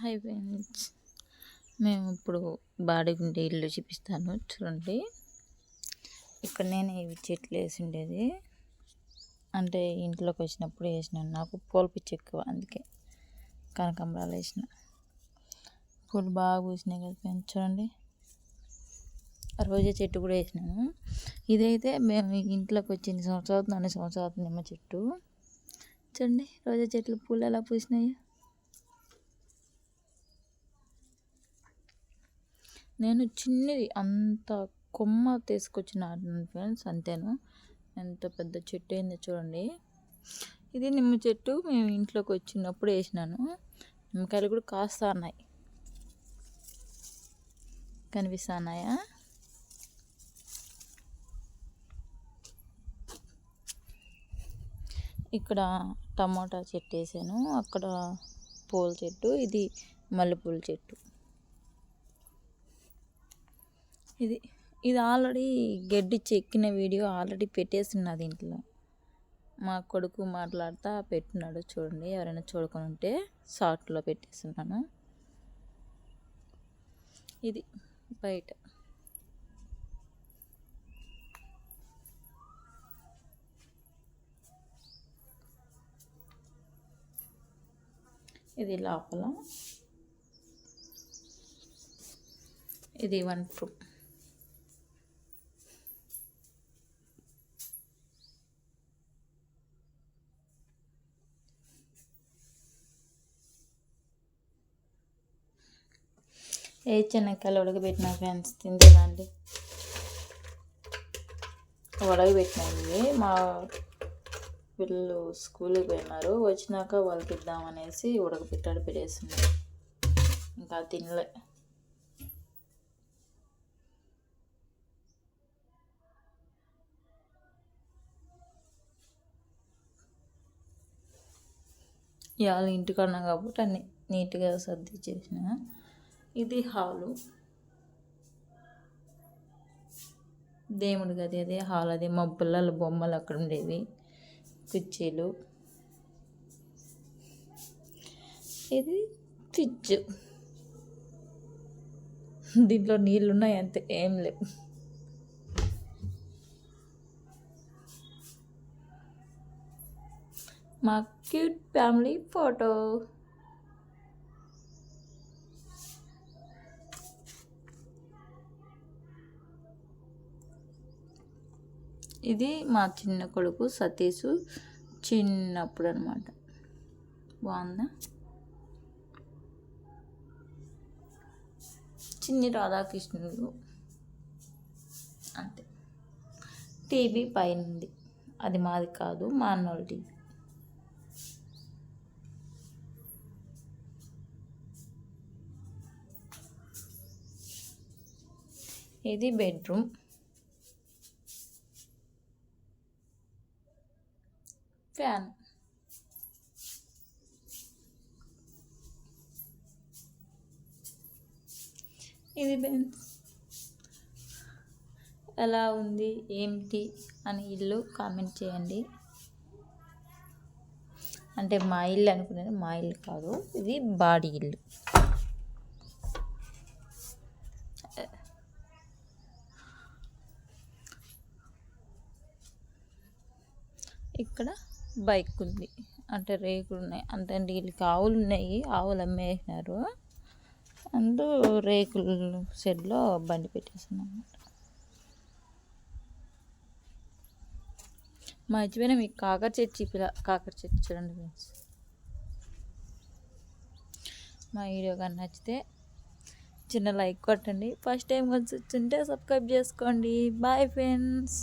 Hi friends మేము ఇప్పుడు బాడిగుండే ఇల్లు చూపిస్తాను చూడండి. ఇక్కడ నేను ఇవి చెట్లు వేసి ఉండేది అంటే ఇంట్లోకి వచ్చినప్పుడు వేసినాను నాకు పూల పిచ్చి ఎక్కువ అందుకే కనకాంబరాలు వేసిన. పూలు బాగా పూసినాయి కదా ఫ్రెండ్స్ చూడండి. రోజా చెట్టు కూడా వేసినాను. ఇదైతే మేము ఇంట్లోకి వచ్చింది సంవత్సరం అన్ని సంవత్సరాలు నిమ్మ చెట్టు. చూడండి రోజా చెట్లు పూలు ఎలా పూసినాయి. నేను చిన్నది అంత కొమ్మ తీసుకొచ్చిన ఫ్రెండ్స్ అంతేను? ఎంత పెద్ద చెట్టు అయిందో చూడండి. ఇది నిమ్మ చెట్టు మేము ఇంట్లోకి వచ్చినప్పుడు వేసినాను. నిమ్మకాయలు కూడా కాస్తా ఉన్నాయి. కనిపిస్తున్నాయా? ఇక్కడ టమాటా చెట్టు వేసాను. అక్కడ పూల చెట్టు ఇది మల్లెపూల చెట్టు. ఇది ఇది ఆల్రెడీ గడ్డి చెక్కిన వీడియో ఆల్రెడీ పెట్టేస్తున్నా దీంట్లో. మా కొడుకు మాట్లాడుతా పెట్టినాడు చూడండి ఎవరైనా చూడకుండా ఉంటే షార్ట్లో పెట్టేస్తున్నాను ఇది బయట. ఇది లోపల. ఇది వన్ ప్రూఫ్ ఏ చెనక్కాయలు ఉడకబెట్టిన ఫ్రెండ్స్ తిందేనండి ఉడకబెట్టినవి మా పిల్లలు స్కూల్కి పోయినారు. వచ్చినాక వాళ్ళకి ఇద్దామనేసి ఉడకబెట్టాడు పెట్టేసింది ఇంకా తినలే. ఇవాళ ఇంటికన్నా కాబట్టి అన్ని నీట్గా సర్ది చేసిన. ఇది హాలు. దేవుడి గది అదే హాల్ అదే మా పిల్లల బొమ్మలు అక్కడ ఉండేవి. కుర్చీలు. ఇది ఫ్రిడ్జ్. దీంట్లో నీళ్ళు ఉన్నాయి అంతే ఏం లేవు. మా క్యూట్ ఫ్యామిలీ ఫోటో. ఇది మా చిన్న కొడుకు సతీష్ చిన్నప్పుడు అనమాట బాగుందా? చిన్ని రాధాకృష్ణుడు. అంతే. టీవీ పైన ఉంది అది మాది కాదు మా అన్నోళ్ళ టీవీ. ఇది బెడ్రూమ్. ఫ్యాన్ ఇది ఎలా ఉంది ఏమిటి అని ఇల్లు కామెంట్ చేయండి. అంటే మా ఇల్లు అనుకునేది మా ఇల్లు కాదు ఇది బాడీ ఇల్లు. ఇక్కడ బైక్ ఉంది అంటే రేకులు ఉన్నాయి అంటే వీళ్ళకి ఆవులు ఉన్నాయి ఆవులు అమ్మేసినారు. అందు రేకుల షెడ్లో బండి పెట్టేసాను అనమాట మర్చిపోయినా మీకు కాకర చర్చి పిల్ల కాకర చర్చి చూడండి ఫ్రెండ్స్. మా వీడియో కానీ నచ్చితే చిన్న లైక్ కొట్టండి. ఫస్ట్ టైం వచ్చి సబ్స్క్రైబ్ చేసుకోండి. Bye friends.